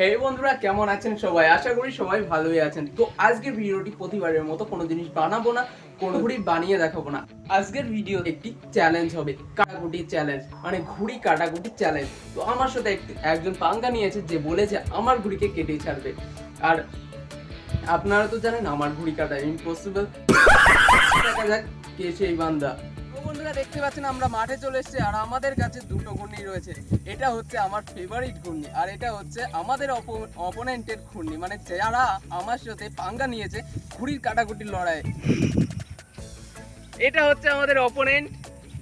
হে বন্ধুরা, কেমন আছেন সবাই? আশা করি সবাই ভালোই আছেন। তো আজকের ভিডিওটি প্রতিবারের মতো কোনো জিনিস বানাবো না, কোনো ঘুড়ি বানিয়ে দেখাবো না। আজকের ভিডিও একটি চ্যালেঞ্জ হবে, কাটাকুটি চ্যালেঞ্জ মানে ঘুড়ি কাটাকুটি চ্যালেঞ্জ তো আমার সাথে একজন পাঙ্গা নিয়েছে যে বলেছে আমার ঘুড়িকে কেটে ছাড়বে। আর আপনারা তো জানেন আমার ঘুড়ি কাটা ইম্পসিবল দেখা যাক কে সেই বান্দা বন্ধুরা দেখতে পাচ্ছেন, আমরা মাঠে চলে এসেছি আর আমাদের কাছে দুটো ঘূর্ণি রয়েছে। এটা হচ্ছে আমার ফেভারিট ঘূর্ণি আর এটা হচ্ছে আমাদের অপোনেন্টের ঘূর্ণি মানে যারা আমার সাথে পাঙ্গা নিয়েছে ঘুড়ির কাটাকুটির লড়াই এটা হচ্ছে আমাদের অপোনেন্ট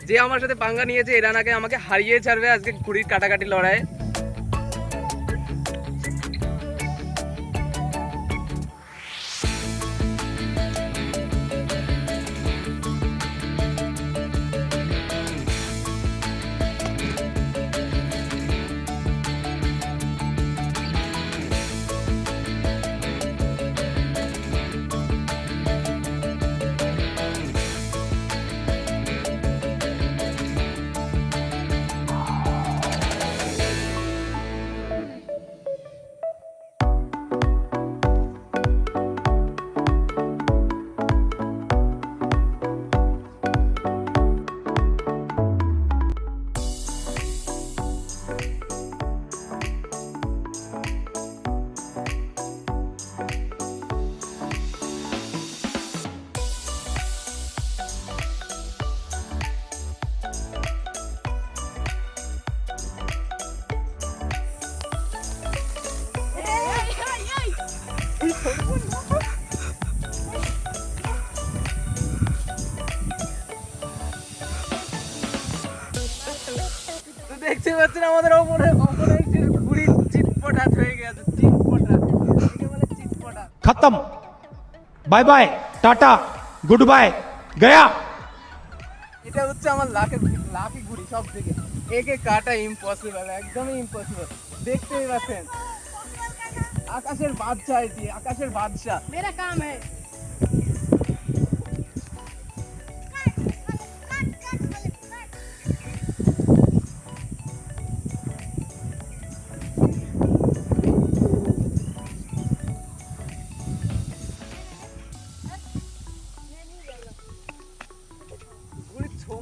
যে আমার সাথে পাঙ্গা নিয়েছে, এরা নাকি আমাকে হারিয়ে ছাড়বে আজকে ঘুড়ির কাটাকাটি লড়াই দেখতে পাচ্ছেন আমাদের ওপরে ওপরে একটি ঘুড়ি চিটপটাট হয়ে গেছে চিটপটাট চিটপটাট খতম। Bye bye tata good bye গয়া। এটা হচ্ছে আমার লাখের লাখই ঘুড়ি সব থেকে একে কাটা ইম্পসিবল একদমই ইম্পসিবল দেখতেই পাচ্ছেন। আকাশের বাদশা এটি আকাশের বাদশা। মেরা কাম হ্যাঁ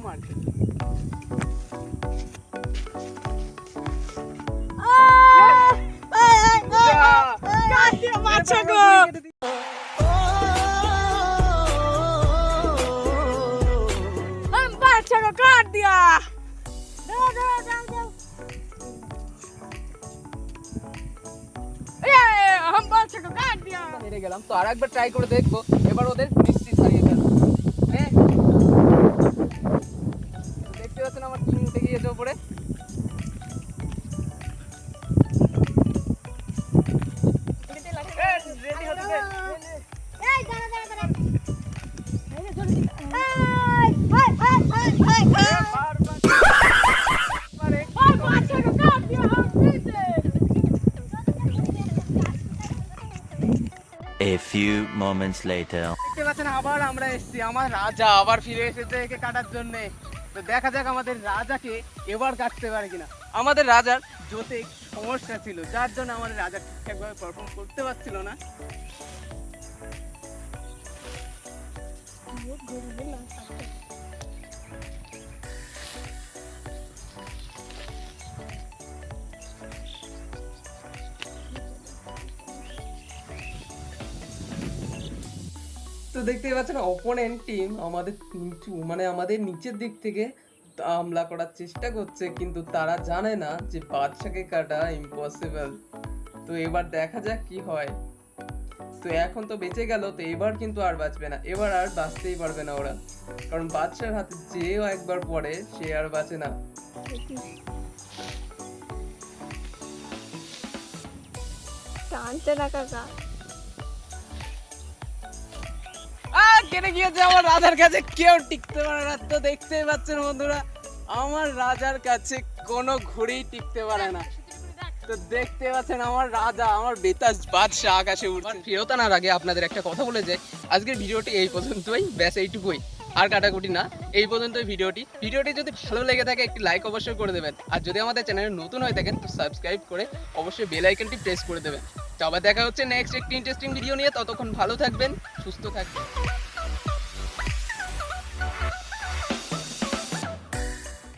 মার্কেট মাছ গো হেরে গেলাম তো আর একবার ট্রাই করে দেখব এবার ওদের মিষ্টি ছাড়িয়ে A few moments later. দেখতে পাচ্ছেন আবার আমরা এসেছি। আমার রাজা আবার ফিরে এসেছে একে কাটার জন্য। তো দেখা যাক আমাদের রাজাকে এবার কাটতে পারে কিনা। আমাদের রাজার জোতে সমস্যা ছিল যার জন্য আমাদের রাজা ঠিকঠাকভাবে পারফর্ম করতে পারছিল না। তো দেখতেই পাচ্ছেন অপোনেন্ট টিম আমাদের নিচু মানে আমাদের নিচের দিক থেকে হামলা করার চেষ্টা করছে, কিন্তু তারা জানে না যে বাদশাকে কাটা ইম্পসিবল তো এবার দেখা যাক কি হয়। তো এখন তো বেঁচে গেল, তো এবার কিন্তু আর বাঁচবে না। এবার আর বাঁচতেই পারবে না ওরা। কারণ বাদশার হাতে যেও একবার পড়ে, সে আর বাঁচে না। কাঞ্চনা কাকা কেটে গিয়েছে, আমার রাজার কাছে কেউ টিকতে পারে না। তো পাচ্ছেন বন্ধুরা, আমার রাজার কাছে কোনো ঘুড়ি টিকতে পারে না। তো দেখতে পাচ্ছেন আমার রাজা, আমার বেতাজ বাদশাহ আকাশে উঠছে আগে আপনাদের একটা কথা বলে যাই, আজকের ভিডিওটি এই পর্যন্তই, ব্যাস এইটুকুই। আর কাটাকুটি না, এই পর্যন্ত ভিডিওটি। ভিডিওটি যদি ভালো লেগে থাকে, একটি লাইক অবশ্যই করে দেবেন। আর যদি আমাদের চ্যানেলে নতুন হয়ে থাকেন, তো সাবস্ক্রাইব করে অবশ্যই বেল আইকনটি প্রেস করে দেবেন। তবে দেখা হচ্ছে নেক্সট একটি ইন্টারেস্টিং ভিডিও নিয়ে। ততক্ষণ ভালো থাকবেন সুস্থ থাকবেন।